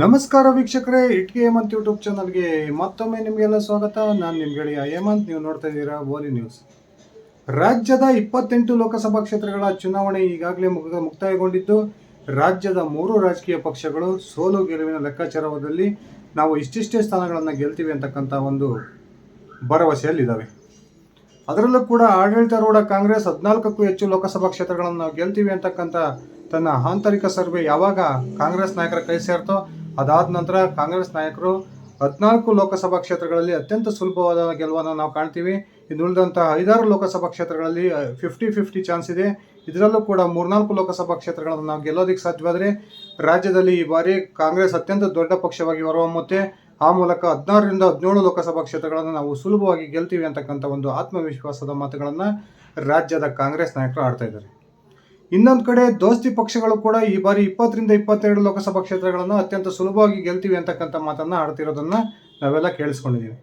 ನಮಸ್ಕಾರ ವೀಕ್ಷಕರೇ, ಇಟ್ಕೆ ಹೇಮಂತ್ ಯೂಟ್ಯೂಬ್ ಚಾನಲ್ಗೆ ಮತ್ತೊಮ್ಮೆ ನಿಮಗೆಲ್ಲ ಸ್ವಾಗತ. ನಾನು ನಿಮ್ಮ ಗೆಳೆಯ ಹೇಮಂತ್, ನೀವು ನೋಡ್ತಾ ಇದ್ದೀರಾ ಓಲಿ ನ್ಯೂಸ್ ರಾಜ್ಯದ ಇಪ್ಪತ್ತೆಂಟು ಲೋಕಸಭಾ ಕ್ಷೇತ್ರಗಳ ಚುನಾವಣೆ ಈಗಾಗಲೇ ಮುಗ ಮುಕ್ತಾಯಗೊಂಡಿದ್ದು, ರಾಜ್ಯದ ಮೂರು ರಾಜಕೀಯ ಪಕ್ಷಗಳು ಸೋಲು ಗೆಲುವಿನ ಲೆಕ್ಕಾಚಾರದಲ್ಲಿ ನಾವು ಇಷ್ಟಿಷ್ಟೇ ಸ್ಥಾನಗಳನ್ನು ಗೆಲ್ತೀವಿ ಅಂತಕ್ಕಂಥ ಒಂದು ಭರವಸೆಯಲ್ಲಿದ್ದಾವೆ. ಅದರಲ್ಲೂ ಕೂಡ ಆಡಳಿತಾರೂಢ ಕಾಂಗ್ರೆಸ್ ಹದಿನಾಲ್ಕಕ್ಕೂ ಹೆಚ್ಚು ಲೋಕಸಭಾ ಕ್ಷೇತ್ರಗಳನ್ನು ನಾವು ಗೆಲ್ತೀವಿ ಅಂತಕ್ಕಂಥ ತನ್ನ ಆಂತರಿಕ ಸರ್ವೆ ಯಾವಾಗ ಕಾಂಗ್ರೆಸ್ ನಾಯಕರ ಕೈ ಸೇರ್ತೋ ಅದಾದ ನಂತರ ಕಾಂಗ್ರೆಸ್ ನಾಯಕರು ಹದಿನಾಲ್ಕು ಲೋಕಸಭಾ ಕ್ಷೇತ್ರಗಳಲ್ಲಿ ಅತ್ಯಂತ ಸುಲಭವಾದ ಗೆಲುವನ್ನು ನಾವು ಕಾಣ್ತೀವಿ. ಇನ್ನು ಉಳಿದಂಥ ಐದಾರು ಲೋಕಸಭಾ ಕ್ಷೇತ್ರಗಳಲ್ಲಿ ಫಿಫ್ಟಿ ಫಿಫ್ಟಿ ಚಾನ್ಸ್ ಇದೆ. ಇದರಲ್ಲೂ ಕೂಡ ಮೂರ್ನಾಲ್ಕು ಲೋಕಸಭಾ ಕ್ಷೇತ್ರಗಳನ್ನು ನಾವು ಗೆಲ್ಲೋದಕ್ಕೆ ಸಾಧ್ಯವಾದರೆ ರಾಜ್ಯದಲ್ಲಿ ಈ ಬಾರಿ ಕಾಂಗ್ರೆಸ್ ಅತ್ಯಂತ ದೊಡ್ಡ ಪಕ್ಷವಾಗಿ ಹೊರಹೊಮ್ಮುತ್ತೆ. ಆ ಮೂಲಕ ಹದಿನಾರರಿಂದ ಹದಿನೇಳು ಲೋಕಸಭಾ ಕ್ಷೇತ್ರಗಳನ್ನು ನಾವು ಸುಲಭವಾಗಿ ಗೆಲ್ತೀವಿ ಅಂತಕ್ಕಂಥ ಒಂದು ಆತ್ಮವಿಶ್ವಾಸದ ಮಾತುಗಳನ್ನು ರಾಜ್ಯದ ಕಾಂಗ್ರೆಸ್ ನಾಯಕರು ಆಡ್ತಾ ಇದ್ದಾರೆ. ಇನ್ನೊಂದು ಕಡೆ ದೋಸ್ತಿ ಪಕ್ಷಗಳು ಕೂಡ ಈ ಬಾರಿ ಇಪ್ಪತ್ತರಿಂದ ಇಪ್ಪತ್ತೆರಡು ಲೋಕಸಭಾ ಕ್ಷೇತ್ರಗಳನ್ನು ಅತ್ಯಂತ ಸುಲಭವಾಗಿ ಗೆಲ್ತೀವಿ ಅಂತಕ್ಕಂಥ ಮಾತನ್ನು ಆಡ್ತಿರೋದನ್ನು ನಾವೆಲ್ಲ ಕೇಳಿಸ್ಕೊಂಡಿದ್ದೀವಿ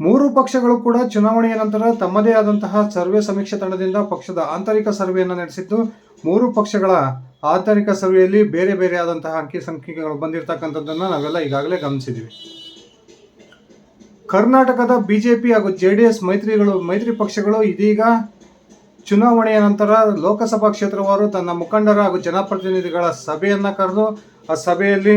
ಮೂರು ಪಕ್ಷಗಳು ಕೂಡ ಚುನಾವಣೆಯ ನಂತರ ತಮ್ಮದೇ ಆದಂತಹ ಸರ್ವೆ ಸಮೀಕ್ಷೆ ತಂಡದಿಂದ ಪಕ್ಷದ ಆಂತರಿಕ ಸರ್ವೆಯನ್ನು ನಡೆಸಿದ್ದು, ಮೂರು ಪಕ್ಷಗಳ ಆಂತರಿಕ ಸರ್ವೆಯಲ್ಲಿ ಬೇರೆ ಬೇರೆ ಆದಂತಹ ಅಂಕಿ ಸಂಖ್ಯೆಗಳು ಬಂದಿರತಕ್ಕಂಥದ್ದನ್ನು ನಾವೆಲ್ಲ ಈಗಾಗಲೇ ಗಮನಿಸಿದ್ದೀವಿ ಕರ್ನಾಟಕದ ಬಿಜೆಪಿ ಹಾಗೂ ಜೆ ಡಿ ಎಸ್ ಮೈತ್ರಿಗಳು ಮೈತ್ರಿ ಪಕ್ಷಗಳು ಇದೀಗ ಚುನಾವಣೆಯ ನಂತರ ಲೋಕಸಭಾ ಕ್ಷೇತ್ರವಾರು ತನ್ನ ಮುಖಂಡರ ಹಾಗೂ ಜನಪ್ರತಿನಿಧಿಗಳ ಸಭೆಯನ್ನು ಕರೆದು, ಆ ಸಭೆಯಲ್ಲಿ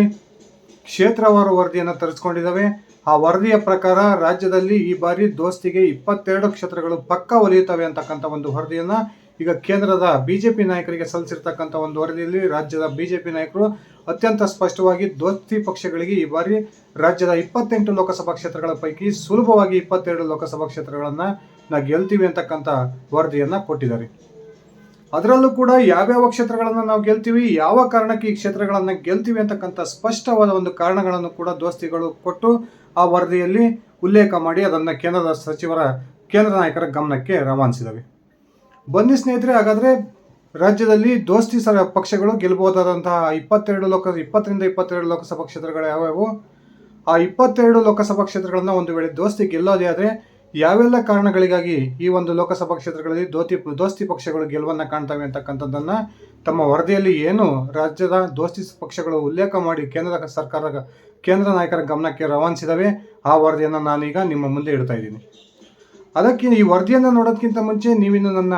ಕ್ಷೇತ್ರವಾರು ವರದಿಯನ್ನು ತರಿಸ್ಕೊಂಡಿದ್ದಾವೆ. ಆ ವರದಿಯ ಪ್ರಕಾರ ರಾಜ್ಯದಲ್ಲಿ ಈ ಬಾರಿ ದೋಸ್ತಿಗೆ ಇಪ್ಪತ್ತೆರಡು ಕ್ಷೇತ್ರಗಳು ಪಕ್ಕ ಒಲಿಯುತ್ತವೆ ಅಂತಕ್ಕಂಥ ಒಂದು ವರದಿಯನ್ನು ಈಗ ಕೇಂದ್ರದ ಬಿಜೆಪಿ ನಾಯಕರಿಗೆ ಸಲ್ಲಿಸಿರ್ತಕ್ಕಂಥ ಒಂದು ವರದಿಯಲ್ಲಿ ರಾಜ್ಯದ ಬಿಜೆಪಿ ನಾಯಕರು ಅತ್ಯಂತ ಸ್ಪಷ್ಟವಾಗಿ ದೋಸ್ತಿ ಪಕ್ಷಗಳಿಗೆ ಈ ಬಾರಿ ರಾಜ್ಯದ ಇಪ್ಪತ್ತೆಂಟು ಲೋಕಸಭಾ ಕ್ಷೇತ್ರಗಳ ಪೈಕಿ ಸುಲಭವಾಗಿ ಇಪ್ಪತ್ತೆರಡು ಲೋಕಸಭಾ ಕ್ಷೇತ್ರಗಳನ್ನು ನಾವು ಗೆಲ್ತೀವಿ ಅಂತಕ್ಕಂಥ ವರದಿಯನ್ನು ಕೊಟ್ಟಿದ್ದಾರೆ. ಅದರಲ್ಲೂ ಕೂಡ ಯಾವ್ಯಾವ ಕ್ಷೇತ್ರಗಳನ್ನು ನಾವು ಗೆಲ್ತೀವಿ, ಯಾವ ಕಾರಣಕ್ಕೆ ಈ ಕ್ಷೇತ್ರಗಳನ್ನು ಗೆಲ್ತೀವಿ ಅಂತಕ್ಕಂಥ ಸ್ಪಷ್ಟವಾದ ಒಂದು ಕಾರಣಗಳನ್ನು ಕೂಡ ದೋಸ್ತಿಗಳು ಕೊಟ್ಟು ಆ ವರದಿಯಲ್ಲಿ ಉಲ್ಲೇಖ ಮಾಡಿ ಅದನ್ನು ಕೇಂದ್ರದ ಸಚಿವರ, ಕೇಂದ್ರ ನಾಯಕರ ಗಮನಕ್ಕೆ ರವಾನಿಸಿದವೆ. ಬನ್ನಿ ಸ್ನೇಹಿತರೆ, ಹಾಗಾದರೆ ರಾಜ್ಯದಲ್ಲಿ ದೋಸ್ತಿ ಸರ ಪಕ್ಷಗಳು ಗೆಲ್ಲಬಹುದಾದಂತಹ ಇಪ್ಪತ್ತೆರಡು ಲೋಕ, ಇಪ್ಪತ್ತರಿಂದ ಇಪ್ಪತ್ತೆರಡು ಲೋಕಸಭಾ ಕ್ಷೇತ್ರಗಳು ಯಾವ್ಯಾವು? ಆ ಇಪ್ಪತ್ತೆರಡು ಲೋಕಸಭಾ ಕ್ಷೇತ್ರಗಳನ್ನು ಒಂದು ವೇಳೆ ದೋಸ್ತಿ ಗೆಲ್ಲೋದೇ ಆದರೆ ಯಾವೆಲ್ಲ ಕಾರಣಗಳಿಗಾಗಿ ಈ ಒಂದು ಲೋಕಸಭಾ ಕ್ಷೇತ್ರಗಳಲ್ಲಿ ದೋತಿ, ದೋಸ್ತಿ ಪಕ್ಷಗಳು ಗೆಲುವನ್ನು ಕಾಣ್ತವೆ ಅಂತಕ್ಕಂಥದ್ದನ್ನು ತಮ್ಮ ವರದಿಯಲ್ಲಿ ಏನು ರಾಜ್ಯದ ದೋಸ್ತಿ ಪಕ್ಷಗಳು ಉಲ್ಲೇಖ ಮಾಡಿ ಕೇಂದ್ರ ಸರ್ಕಾರದ ಕೇಂದ್ರ ನಾಯಕರ ಗಮನಕ್ಕೆ ರವಾನಿಸಿದವೆ, ಆ ವರದಿಯನ್ನು ನಾನೀಗ ನಿಮ್ಮ ಮುಂದೆ ಇಡ್ತಾ ಇದ್ದೀನಿ. ಅದಕ್ಕೆ ಈ ವರದಿಯನ್ನು ನೋಡೋದಕ್ಕಿಂತ ಮುಂಚೆ ನೀವಿನ್ನು ನನ್ನ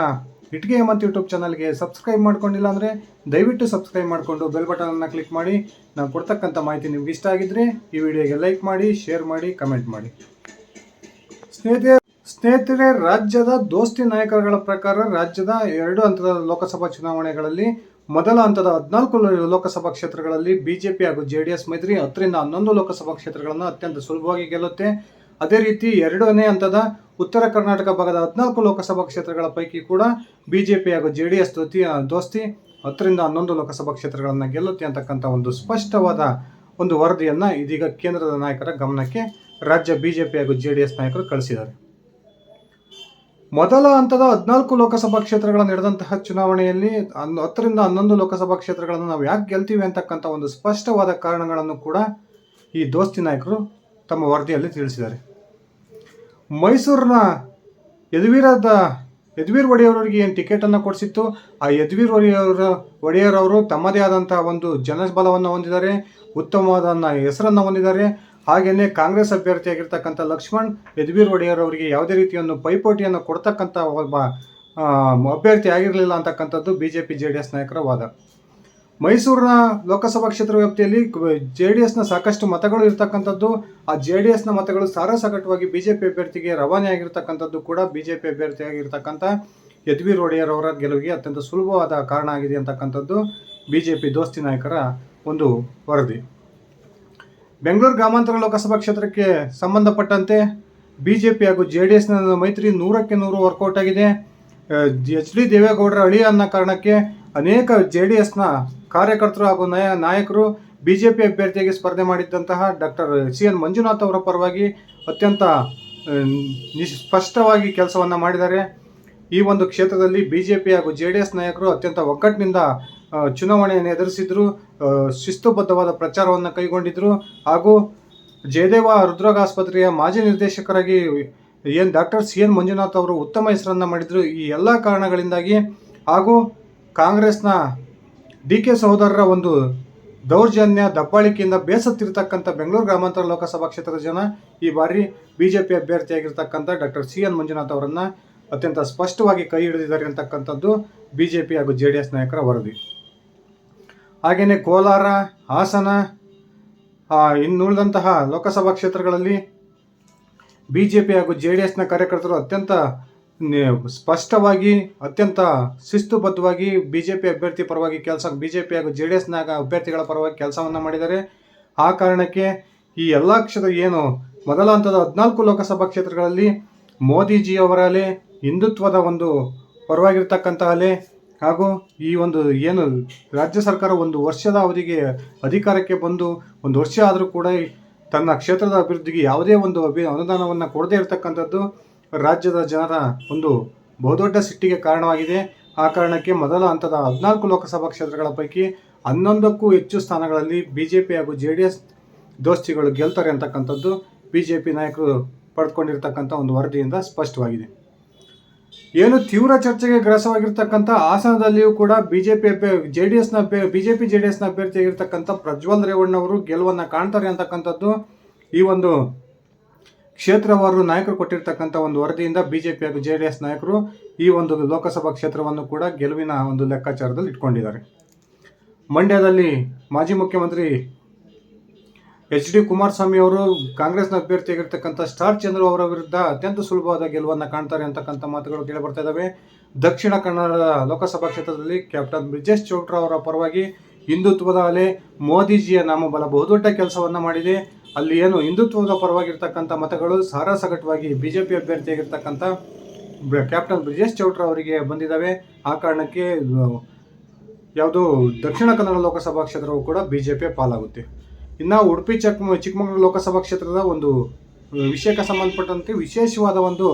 ಇಟ್ಗೆ ಮತ್ತು ಯೂಟ್ಯೂಬ್ ಚಾನಲ್ಗೆ ಸಬ್ಸ್ಕ್ರೈಬ್ ಮಾಡ್ಕೊಂಡಿಲ್ಲ ಅಂದರೆ ದಯವಿಟ್ಟು ಸಬ್ಸ್ಕ್ರೈಬ್ ಮಾಡಿಕೊಂಡು ಬೆಲ್ ಬಟನನ್ನು ಕ್ಲಿಕ್ ಮಾಡಿ. ನಾವು ಕೊಡ್ತಕ್ಕಂಥ ಮಾಹಿತಿ ನಿಮ್ಗೆ ಇಷ್ಟ ಆಗಿದ್ದರೆ ಈ ವಿಡಿಯೋಗೆ ಲೈಕ್ ಮಾಡಿ, ಶೇರ್ ಮಾಡಿ, ಕಮೆಂಟ್ ಮಾಡಿ. ಸ್ನೇಹಿತರೆ ಸ್ನೇಹಿತರೆ, ರಾಜ್ಯದ ದೋಸ್ತಿ ನಾಯಕರುಗಳ ಪ್ರಕಾರ ರಾಜ್ಯದ ಎರಡು ಹಂತದ ಲೋಕಸಭಾ ಚುನಾವಣೆಗಳಲ್ಲಿ ಮೊದಲ ಹಂತದ ಹದಿನಾಲ್ಕು ಲೋಕಸಭಾ ಕ್ಷೇತ್ರಗಳಲ್ಲಿ ಬಿಜೆಪಿ ಹಾಗೂ ಜೆ ಡಿ ಎಸ್ ಮೈತ್ರಿ ಹತ್ತರಿಂದ ಹನ್ನೊಂದು ಲೋಕಸಭಾ ಕ್ಷೇತ್ರಗಳನ್ನು ಅತ್ಯಂತ ಸುಲಭವಾಗಿ ಗೆಲ್ಲುತ್ತೆ. ಅದೇ ರೀತಿ ಎರಡನೇ ಹಂತದ ಉತ್ತರ ಕರ್ನಾಟಕ ಭಾಗದ ಹದಿನಾಲ್ಕು ಲೋಕಸಭಾ ಕ್ಷೇತ್ರಗಳ ಪೈಕಿ ಕೂಡ ಬಿಜೆಪಿ ಹಾಗೂ ಜೆ ಡಿ ಎಸ್ ದೋತಿ ದೋಸ್ತಿ ಹತ್ತರಿಂದ ಹನ್ನೊಂದು ಲೋಕಸಭಾ ಕ್ಷೇತ್ರಗಳನ್ನು ಗೆಲ್ಲುತ್ತೆ ಅಂತಕ್ಕಂಥ ಒಂದು ಸ್ಪಷ್ಟವಾದ ಒಂದು ವರದಿಯನ್ನು ಇದೀಗ ಕೇಂದ್ರದ ನಾಯಕರ ಗಮನಕ್ಕೆ ರಾಜ್ಯ ಬಿಜೆಪಿ ಹಾಗೂ ಜೆ ಡಿ ಎಸ್ ನಾಯಕರು ಕಳಿಸಿದ್ದಾರೆ. ಮೊದಲ ಹಂತದ ಹದಿನಾಲ್ಕು ಲೋಕಸಭಾ ಕ್ಷೇತ್ರಗಳ ನಡೆದಂತಹ ಚುನಾವಣೆಯಲ್ಲಿ ಹತ್ತರಿಂದ ಹನ್ನೊಂದು ಲೋಕಸಭಾ ಕ್ಷೇತ್ರಗಳನ್ನು ನಾವು ಯಾಕೆ ಗೆಲ್ತೀವಿ ಅಂತಕ್ಕಂಥ ಒಂದು ಸ್ಪಷ್ಟವಾದ ಕಾರಣಗಳನ್ನು ಕೂಡ ಈ ದೋಸ್ತಿ ನಾಯಕರು ತಮ್ಮ ವರದಿಯಲ್ಲಿ ತಿಳಿಸಿದ್ದಾರೆ. ಮೈಸೂರಿನ ಯದುವೀರದ, ಯದುವೀರ್ ಒಡೆಯವರಿಗೆ ಏನು ಟಿಕೆಟನ್ನು ಕೊಡಿಸಿತ್ತು? ಆ ಯದುವೀರ್ ಒಡೆಯವರ ಒಡೆಯರವರು ತಮ್ಮದೇ ಆದಂಥ ಒಂದು ಜನಬಲವನ್ನು ಹೊಂದಿದ್ದಾರೆ ಉತ್ತಮವಾದ ಹೆಸರನ್ನು ಹೊಂದಿದ್ದಾರೆ. ಹಾಗೆಯೇ ಕಾಂಗ್ರೆಸ್ ಅಭ್ಯರ್ಥಿಯಾಗಿರ್ತಕ್ಕಂಥ ಲಕ್ಷ್ಮಣ್, ಯದುವೀರ್ ಒಡೆಯರ್ ಅವರಿಗೆ ಯಾವುದೇ ರೀತಿಯನ್ನು ಪೈಪೋಟಿಯನ್ನು ಕೊಡ್ತಕ್ಕಂಥ ಒಬ್ಬ ಅಭ್ಯರ್ಥಿ ಆಗಿರಲಿಲ್ಲ ಅಂತಕ್ಕಂಥದ್ದು B J P J D S ನಾಯಕರ ವಾದ. ಮೈಸೂರಿನ ಲೋಕಸಭಾ ಕ್ಷೇತ್ರ ವ್ಯಾಪ್ತಿಯಲ್ಲಿ ಜೆ ಡಿ ಎಸ್ನ ಸಾಕಷ್ಟು ಮತಗಳು ಇರತಕ್ಕಂಥದ್ದು, ಆ ಜೆ ಡಿ ಎಸ್ನ ಮತಗಳು ಸಾರಾಸಗಟವಾಗಿ ಬಿ ಜೆ ಪಿ ಅಭ್ಯರ್ಥಿಗೆ ರವಾನೆ ಆಗಿರ್ತಕ್ಕಂಥದ್ದು ಕೂಡ ಬಿ ಜೆ ಪಿ ಅಭ್ಯರ್ಥಿಯಾಗಿರ್ತಕ್ಕಂಥ ಯದ್ವೀರ್ ಒಡೆಯರ್ ಅವರ ಗೆಲುವಿಗೆ ಅತ್ಯಂತ ಸುಲಭವಾದ ಕಾರಣ ಆಗಿದೆ ಅಂತಕ್ಕಂಥದ್ದು ಬಿ ಜೆ ಪಿ ದೋಸ್ತಿ ನಾಯಕರ ಒಂದು ವರದಿ. ಬೆಂಗಳೂರು ಗ್ರಾಮಾಂತರ ಲೋಕಸಭಾ ಕ್ಷೇತ್ರಕ್ಕೆ ಸಂಬಂಧಪಟ್ಟಂತೆ ಬಿ ಜೆ ಪಿ ಹಾಗೂ ಜೆ ಡಿ ಎಸ್ನ ಮೈತ್ರಿ ನೂರಕ್ಕೆ ನೂರು ವರ್ಕೌಟ್ ಆಗಿದೆ. ಎಚ್ ಡಿ ದೇವೇಗೌಡರ ಅಳಿಯ ಅನ್ನೋ ಕಾರಣಕ್ಕೆ ಅನೇಕ ಜೆ ಡಿ ಎಸ್ನ ಕಾರ್ಯಕರ್ತರು ಹಾಗೂ ನಾಯ ನಾಯಕರು ಬಿ ಜೆ ಪಿ ಅಭ್ಯರ್ಥಿಯಾಗಿ ಸ್ಪರ್ಧೆ ಮಾಡಿದ್ದಂತಹ ಡಾಕ್ಟರ್ ಸಿ ಎನ್ ಮಂಜುನಾಥ್ ಅವರ ಪರವಾಗಿ ಅತ್ಯಂತ ಸ್ಪಷ್ಟವಾಗಿ ಕೆಲಸವನ್ನು ಮಾಡಿದ್ದಾರೆ. ಈ ಒಂದು ಕ್ಷೇತ್ರದಲ್ಲಿ ಬಿ ಜೆ ಪಿ ಹಾಗೂ ಜೆ ಡಿ ಎಸ್ ನಾಯಕರು ಅತ್ಯಂತ ಒಗ್ಗಟ್ಟಿನಿಂದ ಚುನಾವಣೆಯನ್ನು ಎದುರಿಸಿದ್ರು. ಶಿಸ್ತುಬದ್ಧವಾದ ಪ್ರಚಾರವನ್ನು ಕೈಗೊಂಡಿದ್ದರು ಹಾಗೂ ಜಯದೇವ ಹೃದ್ರೋಗ ಆಸ್ಪತ್ರೆಯ ಮಾಜಿ ನಿರ್ದೇಶಕರಾಗಿ ಏನು ಡಾಕ್ಟರ್ ಸಿ ಎನ್ ಮಂಜುನಾಥ್ ಅವರು ಉತ್ತಮ ಹೆಸರನ್ನು ಮಾಡಿದರು. ಈ ಎಲ್ಲ ಕಾರಣಗಳಿಂದಾಗಿ ಹಾಗೂ ಕಾಂಗ್ರೆಸ್ನ ಡಿ ಕೆ ಸಹೋದರರ ಒಂದು ದೌರ್ಜನ್ಯ, ದಬ್ಬಾಳಿಕೆಯಿಂದ ಬೇಸತ್ತಿರ್ತಕ್ಕಂಥ ಬೆಂಗಳೂರು ಗ್ರಾಮಾಂತರ ಲೋಕಸಭಾ ಕ್ಷೇತ್ರದ ಜನ ಈ ಬಾರಿ ಬಿಜೆಪಿ ಅಭ್ಯರ್ಥಿಯಾಗಿರ್ತಕ್ಕಂಥ ಡಾಕ್ಟರ್ ಸಿ ಎನ್ ಮಂಜುನಾಥ್ ಅವರನ್ನು ಅತ್ಯಂತ ಸ್ಪಷ್ಟವಾಗಿ ಕೈ ಹಿಡಿದಿದ್ದಾರೆ ಅಂತಕ್ಕಂಥದ್ದು ಬಿಜೆಪಿ ಹಾಗೂ ಜೆ ಡಿ ಎಸ್ ನಾಯಕರ ವರದಿ. ಹಾಗೆಯೇ ಕೋಲಾರ, ಹಾಸನ ಇನ್ನುಳಿದಂತಹ ಲೋಕಸಭಾ ಕ್ಷೇತ್ರಗಳಲ್ಲಿ ಬಿ ಜೆ ಪಿ ಹಾಗೂ ಜೆ ಡಿ ಎಸ್ನ ಕಾರ್ಯಕರ್ತರು ಅತ್ಯಂತ ಸ್ಪಷ್ಟವಾಗಿ, ಅತ್ಯಂತ ಶಿಸ್ತುಬದ್ಧವಾಗಿ ಬಿ ಜೆ ಪಿ ಅಭ್ಯರ್ಥಿ ಪರವಾಗಿ ಕೆಲಸ ಪಿ ಹಾಗೂ ಜೆ ಡಿ ಎಸ್ನಾಗ ಅಭ್ಯರ್ಥಿಗಳ ಪರವಾಗಿ ಕೆಲಸವನ್ನು ಮಾಡಿದ್ದಾರೆ. ಆ ಕಾರಣಕ್ಕೆ ಈ ಎಲ್ಲ ಕ್ಷೇತ್ರ ಏನು, ಮೊದಲ ಹಂತದ ಹದಿನಾಲ್ಕು ಲೋಕಸಭಾ ಕ್ಷೇತ್ರಗಳಲ್ಲಿ ಮೋದಿಜಿಯವರ ಅಲೆ ಹಿಂದುತ್ವದ ಒಂದು ಪರವಾಗಿರ್ತಕ್ಕಂಥ ಅಲೆ ಹಾಗೂ ಈ ಒಂದು ಏನು ರಾಜ್ಯ ಸರ್ಕಾರ ಒಂದು ವರ್ಷದ ಅವಧಿಗೆ ಅಧಿಕಾರಕ್ಕೆ ಬಂದು, ಒಂದು ವರ್ಷ ಆದರೂ ಕೂಡ ತನ್ನ ಕ್ಷೇತ್ರದ ಅಭಿವೃದ್ಧಿಗೆ ಯಾವುದೇ ಒಂದು ಅಭಿ ಅನುದಾನವನ್ನು ಕೊಡದೇ ಇರತಕ್ಕಂಥದ್ದು ರಾಜ್ಯದ ಜನರ ಒಂದು ಬಹುದೊಡ್ಡ ಸಿಟ್ಟಿಗೆ ಕಾರಣವಾಗಿದೆ. ಆ ಕಾರಣಕ್ಕೆ ಮೊದಲ ಹಂತದ ಹದಿನಾಲ್ಕು ಲೋಕಸಭಾ ಕ್ಷೇತ್ರಗಳ ಪೈಕಿ ಹನ್ನೊಂದಕ್ಕೂ ಹೆಚ್ಚು ಸ್ಥಾನಗಳಲ್ಲಿ ಬಿ ಜೆ ಪಿ ಹಾಗೂ ಜೆ ಡಿ ಎಸ್ ದೋಸ್ತಿಗಳು ಗೆಲ್ತಾರೆ ಅಂತಕ್ಕಂಥದ್ದು ಬಿ ಜೆ ಪಿ ನಾಯಕರು ಪಡೆದುಕೊಂಡಿರ್ತಕ್ಕಂಥ ಒಂದು ವರದಿಯಿಂದ ಸ್ಪಷ್ಟವಾಗಿದೆ. ಏನು ತೀವ್ರ ಚರ್ಚೆಗೆ ಗ್ರಾಸವಾಗಿರ್ತಕ್ಕಂಥ ಹಾಸನದಲ್ಲಿಯೂ ಕೂಡ ಬಿಜೆಪಿ ಜೆ ಡಿ ಎಸ್ನ ಬಿಜೆಪಿ ಜೆ ಡಿ ಎಸ್ನ ಅಭ್ಯರ್ಥಿಯಾಗಿರ್ತಕ್ಕಂಥ ಪ್ರಜ್ವಲ್ ರೇವಣ್ಣ ಅವರು ಗೆಲುವನ್ನು ಕಾಣ್ತಾರೆ ಅಂತಕ್ಕಂಥದ್ದು ಈ ಒಂದು ಕ್ಷೇತ್ರವಾರು ನಾಯಕರು ಕೊಟ್ಟಿರ್ತಕ್ಕಂಥ ಒಂದು ವರದಿಯಿಂದ ಬಿಜೆಪಿ ಹಾಗೂ ಜೆ ಡಿ ಎಸ್ ನಾಯಕರು ಈ ಒಂದು ಲೋಕಸಭಾ ಕ್ಷೇತ್ರವನ್ನು ಕೂಡ ಗೆಲುವಿನ ಒಂದು ಲೆಕ್ಕಾಚಾರದಲ್ಲಿ ಇಟ್ಕೊಂಡಿದ್ದಾರೆ. ಮಂಡ್ಯದಲ್ಲಿ ಮಾಜಿ ಮುಖ್ಯಮಂತ್ರಿ ಎಚ್ ಡಿ ಕುಮಾರಸ್ವಾಮಿ ಅವರು ಕಾಂಗ್ರೆಸ್ನ ಅಭ್ಯರ್ಥಿಯಾಗಿರ್ತಕ್ಕಂಥ ಸ್ಟಾರ್ ಚಂದ್ರು ಅವರ ವಿರುದ್ಧ ಅತ್ಯಂತ ಸುಲಭವಾದ ಗೆಲುವನ್ನು ಕಾಣ್ತಾರೆ ಅಂತಕ್ಕಂಥ ಮಾತುಗಳು ಕೇಳಿಬರ್ತಾ ಇದ್ದಾವೆ. ದಕ್ಷಿಣ ಕನ್ನಡ ಲೋಕಸಭಾ ಕ್ಷೇತ್ರದಲ್ಲಿ ಕ್ಯಾಪ್ಟನ್ ಬ್ರಿಜೇಶ್ ಚೌಟ್ರಾ ಅವರ ಪರವಾಗಿ ಹಿಂದುತ್ವದ ಅಲೆ ಮೋದಿಜಿಯ ನಾಮಬಲ ಬಹುದೊಡ್ಡ ಕೆಲಸವನ್ನು ಮಾಡಿದೆ. ಅಲ್ಲಿ ಏನು ಹಿಂದುತ್ವದ ಪರವಾಗಿರ್ತಕ್ಕಂಥ ಮತಗಳು ಸಾರಾಸಗಟವಾಗಿ ಬಿ ಜೆ ಪಿ ಅಭ್ಯರ್ಥಿಯಾಗಿರ್ತಕ್ಕಂಥ ಕ್ಯಾಪ್ಟನ್ ಬ್ರಿಜೇಶ್ ಚೌಟ್ರ ಅವರಿಗೆ ಬಂದಿದ್ದಾವೆ. ಆ ಕಾರಣಕ್ಕೆ ಯಾವುದು ದಕ್ಷಿಣ ಕನ್ನಡ ಲೋಕಸಭಾ ಕ್ಷೇತ್ರವು ಕೂಡ ಬಿ ಜೆ ಪಿಯ ಪಾಲಾಗುತ್ತೆ. ಇನ್ನು ಉಡುಪಿ, ಚಕ್ ಚಿಕ್ಕಮಗಳೂರು ಲೋಕಸಭಾ ಕ್ಷೇತ್ರದ ಒಂದು ವಿಷಯಕ್ಕೆ ಸಂಬಂಧಪಟ್ಟಂತೆ ವಿಶೇಷವಾದ ಒಂದು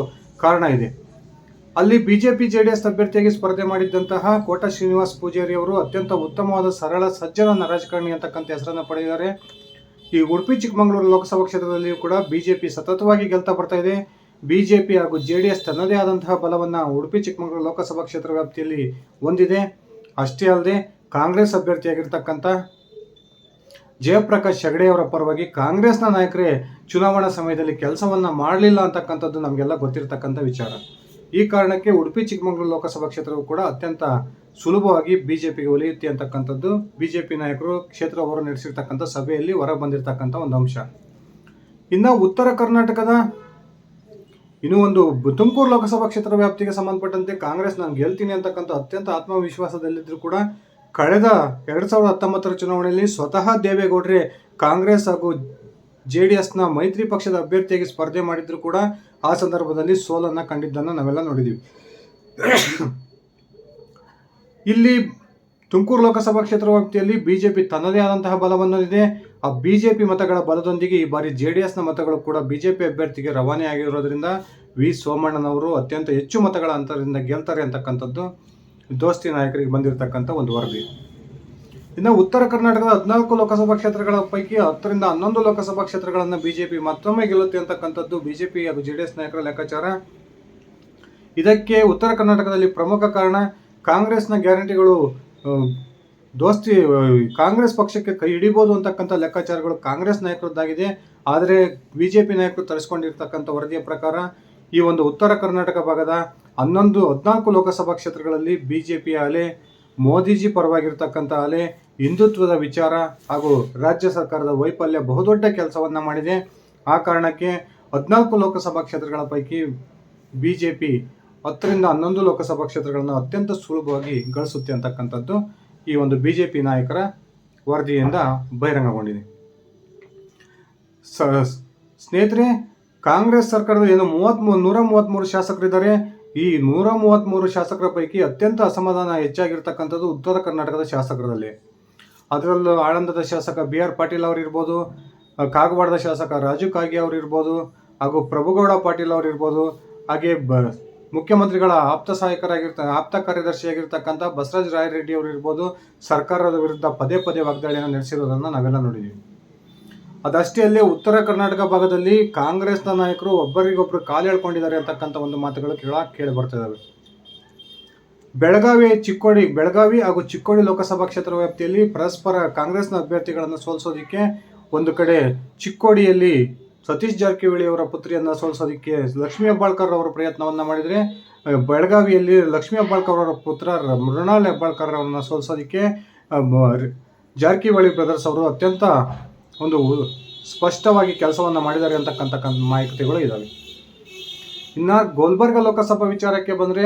ಕಾರಣ ಇದೆ. ಅಲ್ಲಿ ಬಿಜೆಪಿ ಜೆ ಡಿ ಎಸ್ ಅಭ್ಯರ್ಥಿಯಾಗಿ ಸ್ಪರ್ಧೆ ಮಾಡಿದ್ದಂತಹ ಕೋಟ ಶ್ರೀನಿವಾಸ್ ಪೂಜಾರಿ ಅವರು ಅತ್ಯಂತ ಉತ್ತಮವಾದ, ಸರಳ, ಸಜ್ಜನ ರಾಜಕಾರಣಿ ಅಂತಕ್ಕಂಥ ಹೆಸರನ್ನು ಪಡೆದಿದ್ದಾರೆ. ಈ ಉಡುಪಿ, ಚಿಕ್ಕಮಗಳೂರು ಲೋಕಸಭಾ ಕ್ಷೇತ್ರದಲ್ಲಿಯೂ ಕೂಡ ಬಿಜೆಪಿ ಸತತವಾಗಿ ಗೆಲ್ತಾ ಬರ್ತಾ ಇದೆ. ಬಿಜೆಪಿ ಹಾಗೂ ಜೆ ಡಿ ಎಸ್ ತನ್ನದೇ ಆದಂತಹ ಬಲವನ್ನು ಉಡುಪಿ, ಚಿಕ್ಕಮಗಳೂರು ಲೋಕಸಭಾ ಕ್ಷೇತ್ರ ವ್ಯಾಪ್ತಿಯಲ್ಲಿ ಹೊಂದಿದೆ. ಅಷ್ಟೇ ಅಲ್ಲದೆ ಕಾಂಗ್ರೆಸ್ ಅಭ್ಯರ್ಥಿಯಾಗಿರ್ತಕ್ಕಂಥ ಜಯಪ್ರಕಾಶ್ ಹೆಗಡೆ ಅವರ ಪರವಾಗಿ ಕಾಂಗ್ರೆಸ್ನ ನಾಯಕರೇ ಚುನಾವಣಾ ಸಮಯದಲ್ಲಿ ಕೆಲಸವನ್ನ ಮಾಡಲಿಲ್ಲ ಅಂತಕ್ಕಂಥದ್ದು ನಮಗೆಲ್ಲ ಗೊತ್ತಿರತಕ್ಕಂಥ ವಿಚಾರ. ಈ ಕಾರಣಕ್ಕೆ ಉಡುಪಿ, ಚಿಕ್ಕಮಗಳೂರು ಲೋಕಸಭಾ ಕ್ಷೇತ್ರವು ಕೂಡ ಅತ್ಯಂತ ಸುಲಭವಾಗಿ ಬಿಜೆಪಿಗೆ ಒಲಿಯುತ್ತೆ ಅಂತಕ್ಕಂಥದ್ದು. ಬಿಜೆಪಿ ನಾಯಕರು ಕ್ಷೇತ್ರ ಹೊರ ನಡೆಸಿರ್ತಕ್ಕಂಥ ಸಭೆಯಲ್ಲಿ ಹೊರ ಬಂದಿರತಕ್ಕಂಥ ಒಂದು ಅಂಶ. ಇನ್ನು ಉತ್ತರ ಕರ್ನಾಟಕದ ಇನ್ನೂ ಒಂದು ತುಮಕೂರು ಲೋಕಸಭಾ ಕ್ಷೇತ್ರ ವ್ಯಾಪ್ತಿಗೆ ಸಂಬಂಧಪಟ್ಟಂತೆ ಕಾಂಗ್ರೆಸ್ ನಾನು ಗೆಲ್ತೀನಿ ಅಂತಕ್ಕಂಥ ಅತ್ಯಂತ ಆತ್ಮವಿಶ್ವಾಸದಲ್ಲಿದ್ದರೂ ಕೂಡ ಕಳೆದ ಎರಡು ಸಾವಿರದ ಹತ್ತೊಂಬತ್ತರ ಚುನಾವಣೆಯಲ್ಲಿ ಸ್ವತಃ ದೇವೇಗೌಡರೇ ಕಾಂಗ್ರೆಸ್ ಹಾಗೂ ಜೆ ಡಿ ಎಸ್ನ ಮೈತ್ರಿ ಪಕ್ಷದ ಅಭ್ಯರ್ಥಿಯಾಗಿ ಸ್ಪರ್ಧೆ ಮಾಡಿದ್ರು ಕೂಡ ಆ ಸಂದರ್ಭದಲ್ಲಿ ಸೋಲನ್ನು ಕಂಡಿದ್ದನ್ನು ನಾವೆಲ್ಲ ನೋಡಿದ್ದೀವಿ ಇಲ್ಲಿ ತುಮಕೂರು ಲೋಕಸಭಾ ಕ್ಷೇತ್ರ ವ್ಯಾಪ್ತಿಯಲ್ಲಿ ಬಿಜೆಪಿ ತನ್ನದೇ ಆದಂತಹ ಬಲವನ್ನು ಇದೆ ಆ ಬಿಜೆಪಿ ಮತಗಳ ಬಲದೊಂದಿಗೆ ಈ ಬಾರಿ ಜೆ ಡಿ ಎಸ್ನ ಮತಗಳು ಕೂಡ ಬಿಜೆಪಿ ಅಭ್ಯರ್ಥಿಗೆ ರವಾನೆ ಆಗಿರೋದ್ರಿಂದ ವಿ ಸೋಮಣ್ಣನವರು ಅತ್ಯಂತ ಹೆಚ್ಚು ಮತಗಳ ಅಂತರದಿಂದ ಗೆಲ್ತಾರೆ ಅಂತಕ್ಕಂಥದ್ದು ದೋಸ್ತಿ ನಾಯಕರಿಗೆ ಬಂದಿರತಕ್ಕಂಥ ಒಂದು ವರದಿ. ಇನ್ನು ಉತ್ತರ ಕರ್ನಾಟಕದ ಹದಿನಾಲ್ಕು ಲೋಕಸಭಾ ಕ್ಷೇತ್ರಗಳ ಪೈಕಿ ಹತ್ತರಿಂದ ಹನ್ನೊಂದು ಲೋಕಸಭಾ ಕ್ಷೇತ್ರಗಳನ್ನು ಬಿಜೆಪಿ ಮತ್ತೊಮ್ಮೆ ಗೆಲ್ಲುತ್ತೆ ಅಂತಕ್ಕಂಥದ್ದು ಬಿಜೆಪಿ ಹಾಗೂ ಜೆ ಡಿ ಎಸ್ ನಾಯಕರ ಲೆಕ್ಕಾಚಾರ. ಇದಕ್ಕೆ ಉತ್ತರ ಕರ್ನಾಟಕದಲ್ಲಿ ಪ್ರಮುಖ ಕಾರಣ ಕಾಂಗ್ರೆಸ್ನ ಗ್ಯಾರಂಟಿಗಳು ದೋಸ್ತಿ ಕಾಂಗ್ರೆಸ್ ಪಕ್ಷಕ್ಕೆ ಕೈ ಹಿಡಿಬೋದು ಅಂತಕ್ಕಂಥ ಲೆಕ್ಕಾಚಾರಗಳು ಕಾಂಗ್ರೆಸ್ ನಾಯಕರದ್ದಾಗಿದೆ. ಆದರೆ ಬಿ ಜೆ ಪಿ ನಾಯಕರು ತರಿಸ್ಕೊಂಡಿರ್ತಕ್ಕಂಥ ವರದಿಯ ಪ್ರಕಾರ ಈ ಒಂದು ಉತ್ತರ ಕರ್ನಾಟಕ ಭಾಗದ ಹನ್ನೊಂದು, ಹದಿನಾಲ್ಕು ಲೋಕಸಭಾ ಕ್ಷೇತ್ರಗಳಲ್ಲಿ ಬಿ ಜೆ ಪಿಯ ಅಲೆ ಮೋದಿಜಿ ಪರವಾಗಿರ್ತಕ್ಕಂಥ ಅಲೆ, ಹಿಂದುತ್ವದ ವಿಚಾರ ಹಾಗೂ ರಾಜ್ಯ ಸರ್ಕಾರದ ವೈಫಲ್ಯ ಬಹುದೊಡ್ಡ ಕೆಲಸವನ್ನು ಮಾಡಿದೆ. ಆ ಕಾರಣಕ್ಕೆ ಹದಿನಾಲ್ಕು ಲೋಕಸಭಾ ಕ್ಷೇತ್ರಗಳ ಪೈಕಿ ಬಿ ಜೆ ಪಿ ಹತ್ತರಿಂದ ಹನ್ನೊಂದು ಲೋಕಸಭಾ ಕ್ಷೇತ್ರಗಳನ್ನು ಅತ್ಯಂತ ಸುಲಭವಾಗಿ ಗಳಿಸುತ್ತೆ ಅಂತಕ್ಕಂಥದ್ದು ಈ ಒಂದು ಬಿ ಜೆ ಪಿ ನಾಯಕರ ವರದಿಯಿಂದ ಬಹಿರಂಗಗೊಂಡಿದೆ. ಸ, ಸ್ನೇಹಿತರೆ, ಕಾಂಗ್ರೆಸ್ ಸರ್ಕಾರದ ಏನು ಮೂವತ್ತ್ಮೂರು ನೂರ ಮೂವತ್ತ್ಮೂರು ಶಾಸಕರಿದ್ದಾರೆ. ಈ ನೂರ ಮೂವತ್ತ್ಮೂರು ಶಾಸಕರ ಪೈಕಿ ಅತ್ಯಂತ ಅಸಮಾಧಾನ ಹೆಚ್ಚಾಗಿರ್ತಕ್ಕಂಥದ್ದು ಉತ್ತರ ಕರ್ನಾಟಕದ ಶಾಸಕರಲ್ಲಿ. ಅದರಲ್ಲೂ ಆಳಂದದ ಶಾಸಕ ಬಿ ಆರ್ ಪಾಟೀಲ್ ಅವರಿರ್ಬೋದು, ಕಾಗವಾಡದ ಶಾಸಕ ರಾಜು ಕಾಗಿ ಅವರಿರ್ಬೋದು, ಹಾಗೂ ಪ್ರಭುಗೌಡ ಪಾಟೀಲ್ ಅವರಿರ್ಬೋದು, ಹಾಗೆ ಬ ಮುಖ್ಯಮಂತ್ರಿಗಳ ಆಪ್ತ ಸಹಾಯಕರಾಗಿರ್ತ, ಆಪ್ತ ಕಾರ್ಯದರ್ಶಿಯಾಗಿರ್ತಕ್ಕಂಥ ಬಸವರಾಜ ರಾಯರೆಡ್ಡಿ ಅವರಿರ್ಬೋದು, ಸರ್ಕಾರದ ವಿರುದ್ಧ ಪದೇ ಪದೇ ವಾಗ್ದಾಳಿಯನ್ನು ನಡೆಸಿರೋದನ್ನು ನಾವೆಲ್ಲ ನೋಡಿದ್ದೀವಿ ಅದಷ್ಟೇ ಅಲ್ಲೇ ಉತ್ತರ ಕರ್ನಾಟಕ ಭಾಗದಲ್ಲಿ ಕಾಂಗ್ರೆಸ್ನ ನಾಯಕರು ಒಬ್ಬರಿಗೊಬ್ಬರು ಕಾಲು ಹೇಳ್ಕೊಂಡಿದ್ದಾರೆ ಅಂತಕ್ಕಂಥ ಒಂದು ಮಾತುಗಳು ಕೇಳ, ಕೇಳಿ ಬರ್ತಾ ಬೆಳಗಾವಿ ಚಿಕ್ಕೋಡಿ, ಬೆಳಗಾವಿ ಹಾಗೂ ಚಿಕ್ಕೋಡಿ ಲೋಕಸಭಾ ಕ್ಷೇತ್ರ ವ್ಯಾಪ್ತಿಯಲ್ಲಿ ಪರಸ್ಪರ ಕಾಂಗ್ರೆಸ್ನ ಅಭ್ಯರ್ಥಿಗಳನ್ನು ಸೋಲಿಸೋದಕ್ಕೆ ಒಂದು ಕಡೆ ಚಿಕ್ಕೋಡಿಯಲ್ಲಿ ಸತೀಶ್ ಜಾರಕಿಹೊಳಿ ಅವರ ಪುತ್ರಿಯನ್ನು ಸೋಲಿಸೋದಕ್ಕೆ ಲಕ್ಷ್ಮೀ ಹೆಬ್ಬಾಳ್ಕರ್ ಅವರು ಪ್ರಯತ್ನವನ್ನು ಮಾಡಿದರೆ, ಬೆಳಗಾವಿಯಲ್ಲಿ ಲಕ್ಷ್ಮೀ ಹೆಬ್ಬಾಳ್ಕರ್ ಅವರ ಪುತ್ರ ಮೃಣಾಲ್ ಹೆಬ್ಬಾಳ್ಕರ್ ಅವರನ್ನು ಸೋಲಿಸೋದಕ್ಕೆ ಜಾರಕಿಹೊಳಿ ಬ್ರದರ್ಸ್ ಅವರು ಅತ್ಯಂತ ಒಂದು ಸ್ಪಷ್ಟವಾಗಿ ಕೆಲಸವನ್ನು ಮಾಡಿದ್ದಾರೆ ಅಂತಕ್ಕಂಥ ಮಾಹಿತಿಗಳು ಇದ್ದಾವೆ ಇನ್ನು ಗುಲ್ಬರ್ಗ ಲೋಕಸಭಾ ವಿಚಾರಕ್ಕೆ ಬಂದರೆ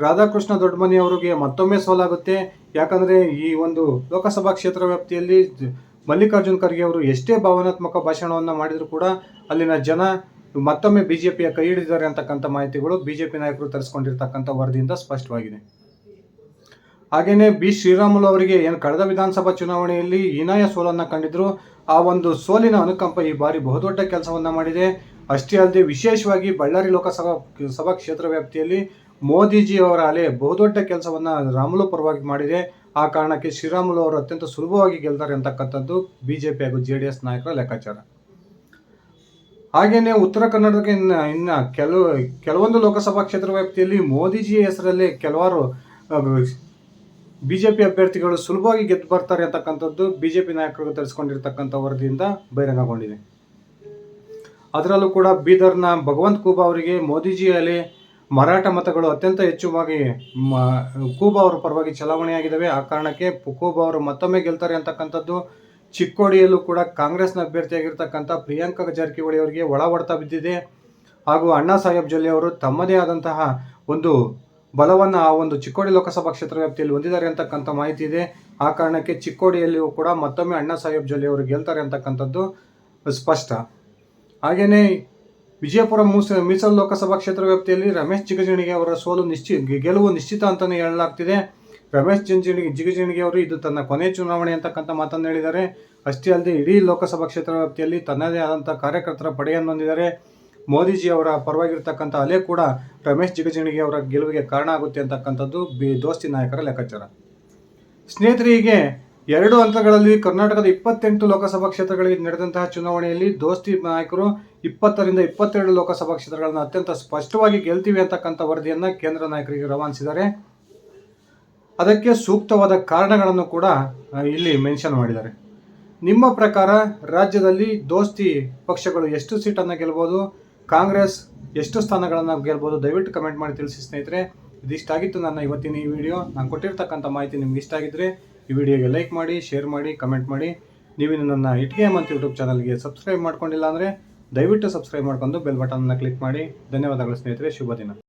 ರಾಧಾಕೃಷ್ಣ ದೊಡ್ಡಮನಿ ಅವರಿಗೆ ಮತ್ತೊಮ್ಮೆ ಸೋಲಾಗುತ್ತೆ ಯಾಕಂದರೆ ಈ ಒಂದು ಲೋಕಸಭಾ ಕ್ಷೇತ್ರ ವ್ಯಾಪ್ತಿಯಲ್ಲಿ ಮಲ್ಲಿಕಾರ್ಜುನ್ ಖರ್ಗೆ ಅವರು ಎಷ್ಟೇ ಭಾವನಾತ್ಮಕ ಭಾಷಣವನ್ನು ಮಾಡಿದರೂ ಕೂಡ ಅಲ್ಲಿನ ಜನ ಮತ್ತೊಮ್ಮೆ ಬಿ ಜೆ ಪಿಯ ಕೈ ಹಿಡಿದಿದ್ದಾರೆ ಅಂತಕ್ಕಂಥ ಮಾಹಿತಿಗಳು ಬಿ ಜೆ ಪಿ ನಾಯಕರು ತರಿಸ್ಕೊಂಡಿರ್ತಕ್ಕಂಥ ವರದಿಯಿಂದ ಸ್ಪಷ್ಟವಾಗಿದೆ. ಹಾಗೆಯೇ ಬಿ ಶ್ರೀರಾಮುಲು ಅವರಿಗೆ ಏನು ಕಳೆದ ವಿಧಾನಸಭಾ ಚುನಾವಣೆಯಲ್ಲಿ ಹೀನಾಯ ಸೋಲನ್ನು ಕಂಡಿದ್ರು. ಆ ಒಂದು ಸೋಲಿನ ಅನುಕಂಪ ಈ ಬಾರಿ ಬಹುದೊಡ್ಡ ಕೆಲಸವನ್ನು ಮಾಡಿದೆ. ಅಷ್ಟೇ ಅಲ್ಲದೆ ವಿಶೇಷವಾಗಿ ಬಳ್ಳಾರಿ ಲೋಕಸಭಾ ಸಭಾ ಕ್ಷೇತ್ರ ವ್ಯಾಪ್ತಿಯಲ್ಲಿ ಮೋದಿಜಿ ಅವರ ಅಲೆ ಬಹುದೊಡ್ಡ ಕೆಲಸವನ್ನು ರಾಮುಲು ಪರವಾಗಿ ಮಾಡಿದೆ. ಆ ಕಾರಣಕ್ಕೆ ಶ್ರೀರಾಮುಲು ಅವರು ಅತ್ಯಂತ ಸುಲಭವಾಗಿ ಗೆಲ್ತಾರೆ ಅಂತಕ್ಕಂಥದ್ದು ಬಿ ಜೆ ಪಿ ಹಾಗೂ ಜೆ ಡಿ ಎಸ್ ನಾಯಕರ ಲೆಕ್ಕಾಚಾರ. ಹಾಗೆಯೇ ಉತ್ತರ ಕನ್ನಡಕ್ಕೆ ಇನ್ನು ಇನ್ನು ಕೆಲವು, ಕೆಲವೊಂದು ಲೋಕಸಭಾ ಕ್ಷೇತ್ರ ವ್ಯಾಪ್ತಿಯಲ್ಲಿ ಮೋದಿಜಿ ಹೆಸರಲ್ಲಿ ಕೆಲವಾರು ಬಿ ಜೆ ಪಿ ಅಭ್ಯರ್ಥಿಗಳು ಸುಲಭವಾಗಿ ಗೆದ್ದು ಬರ್ತಾರೆ ಅಂತಕ್ಕಂಥದ್ದು ಬಿಜೆಪಿ ನಾಯಕರು ತರಿಸ್ಕೊಂಡಿರ್ತಕ್ಕಂಥ ವರದಿಯಿಂದ ಬಹಿರಂಗಗೊಂಡಿದೆ. ಅದರಲ್ಲೂ ಕೂಡ ಬೀದರ್ನ ಭಗವಂತ್ ಖೂಬಾ ಅವರಿಗೆ ಮೋದಿಜಿಯಲ್ಲಿ ಮರಾಠ ಮತಗಳು ಅತ್ಯಂತ ಹೆಚ್ಚುವಾಗಿ ಮ, ಖೂಬಾ ಅವರ ಪರವಾಗಿ ಚಲಾವಣೆಯಾಗಿದ್ದಾವೆ. ಆ ಕಾರಣಕ್ಕೆ ಕೂಬಾ ಅವರು ಮತ್ತೊಮ್ಮೆ ಗೆಲ್ತಾರೆ ಅಂತಕ್ಕಂಥದ್ದು ಚಿಕ್ಕೋಡಿಯಲ್ಲೂ ಕೂಡ ಕಾಂಗ್ರೆಸ್ನ ಅಭ್ಯರ್ಥಿಯಾಗಿರ್ತಕ್ಕಂಥ ಪ್ರಿಯಾಂಕಾ ಜಾರಕಿಹೊಳಿ ಅವರಿಗೆ ಒಳ ಹೊಡೆತ ಬಿದ್ದಿದೆ. ಹಾಗೂ ಅಣ್ಣಾ ಸಾಹೇಬ್ ಜೊಲ್ಲೆ ಅವರು ತಮ್ಮದೇ ಆದಂತಹ ಒಂದು ಬಲವನ್ನು ಆ ಒಂದು ಚಿಕ್ಕೋಡಿ ಲೋಕಸಭಾ ಕ್ಷೇತ್ರ ವ್ಯಾಪ್ತಿಯಲ್ಲಿ ಹೊಂದಿದ್ದಾರೆ ಅಂತಕ್ಕಂಥ ಮಾಹಿತಿ ಇದೆ. ಆ ಕಾರಣಕ್ಕೆ ಚಿಕ್ಕೋಡಿಯಲ್ಲಿಯೂ ಕೂಡ ಮತ್ತೊಮ್ಮೆ ಅಣ್ಣಾ ಸಾಹೇಬ್ ಜೊಲ್ಲೆ ಅವರು ಗೆಲ್ತಾರೆ ಅಂತಕ್ಕಂಥದ್ದು ಸ್ಪಷ್ಟ. ಹಾಗೆಯೇ ವಿಜಯಪುರ ಮೂಸ, ಮೀಸಲು ಲೋಕಸಭಾ ಕ್ಷೇತ್ರ ವ್ಯಾಪ್ತಿಯಲ್ಲಿ ರಮೇಶ್ ಜಿಗಜಿಣಿಗೆ ಅವರ ಸೋಲು ನಿಶ್ಚಿ ಗೆಲುವು ನಿಶ್ಚಿತ ಅಂತಲೇ ಹೇಳಲಾಗ್ತಿದೆ. ರಮೇಶ್ ಜಿಂಜಿಣಿ ಜಿಗಜಿಣಿಗೆ ಅವರು ಇದು ತನ್ನ ಕೊನೆ ಚುನಾವಣೆ ಅಂತಕ್ಕಂಥ ಮಾತನ್ನು ಹೇಳಿದ್ದಾರೆ. ಅಷ್ಟೇ ಅಲ್ಲದೆ ಇಡೀ ಲೋಕಸಭಾ ಕ್ಷೇತ್ರ ವ್ಯಾಪ್ತಿಯಲ್ಲಿ ತನ್ನದೇ ಆದಂಥ ಕಾರ್ಯಕರ್ತರ ಪಡೆಯನ್ನು ಹೊಂದಿದ್ದಾರೆ. ಮೋದಿಜಿ ಅವರ ಪರವಾಗಿರ್ತಕ್ಕಂಥ ಅಲೆ ಕೂಡ ರಮೇಶ್ ಜಿಗಜಿಣಗಿ ಅವರ ಗೆಲುವಿಗೆ ಕಾರಣ ಆಗುತ್ತೆ ಅಂತಕ್ಕಂಥದ್ದು ಬಿ ದೋಸ್ತಿ ನಾಯಕರ ಲೆಕ್ಕಾಚಾರ. ಸ್ನೇಹಿತರಿಗೆ ಎರಡು ಹಂತಗಳಲ್ಲಿ ಕರ್ನಾಟಕದ ಇಪ್ಪತ್ತೆಂಟು ಲೋಕಸಭಾ ಕ್ಷೇತ್ರಗಳಿಗೆ ನಡೆದಂತಹ ಚುನಾವಣೆಯಲ್ಲಿ ದೋಸ್ತಿ ನಾಯಕರು ಇಪ್ಪತ್ತರಿಂದ ಇಪ್ಪತ್ತೆರಡು ಲೋಕಸಭಾ ಕ್ಷೇತ್ರಗಳನ್ನು ಅತ್ಯಂತ ಸ್ಪಷ್ಟವಾಗಿ ಗೆಲ್ತೀವಿ ಅಂತಕ್ಕಂಥ ವರದಿಯನ್ನು ಕೇಂದ್ರ ನಾಯಕರಿಗೆ ರವಾನಿಸಿದ್ದಾರೆ. ಅದಕ್ಕೆ ಸೂಕ್ತವಾದ ಕಾರಣಗಳನ್ನು ಕೂಡ ಇಲ್ಲಿ ಮೆನ್ಷನ್ ಮಾಡಿದ್ದಾರೆ. ನಿಮ್ಮ ಪ್ರಕಾರ ರಾಜ್ಯದಲ್ಲಿ ದೋಸ್ತಿ ಪಕ್ಷಗಳು ಎಷ್ಟು ಸೀಟನ್ನು ಗೆಲ್ಬೋದು? ಕಾಂಗ್ರೆಸ್ ಎಷ್ಟು ಸ್ಥಾನಗಳನ್ನು ಗೆಲ್ಬೋದು, ದಯವಿಟ್ಟು ಕಮೆಂಟ್ ಮಾಡಿ ತಿಳಿಸಿ ಸ್ನೇಹಿತರೆ. ಇದಿಷ್ಟಾಗಿತ್ತು ನನ್ನ ಇವತ್ತಿನ ಈ ವಿಡಿಯೋ. ನಾನು ಕೊಟ್ಟಿರ್ತಕ್ಕಂಥ ಮಾಹಿತಿ ನಿಮ್ಗೆ ಇಷ್ಟ ಆಗಿದ್ದರೆ ಈ ವಿಡಿಯೋಗೆ ಲೈಕ್ ಮಾಡಿ, ಶೇರ್ ಮಾಡಿ, ಕಮೆಂಟ್ ಮಾಡಿ. ನೀವಿನ್ನು ನನ್ನ ಇಟ್ಗೆ ಮಂತ್ ಯೂಟ್ಯೂಬ್ ಚಾನಲ್ಗೆ ಸಬ್ಸ್ಕ್ರೈಬ್ ಮಾಡ್ಕೊಂಡಿಲ್ಲ ಅಂದರೆ ದಯವಿಟ್ಟು ಸಬ್ಸ್ಕ್ರೈಬ್ ಮಾಡ್ಕೊಂಡು ಬೆಲ್ ಬಟನ್ನ ಕ್ಲಿಕ್ ಮಾಡಿ. ಧನ್ಯವಾದಗಳು ಸ್ನೇಹಿತರೆ. ಶುಭ ದಿನ.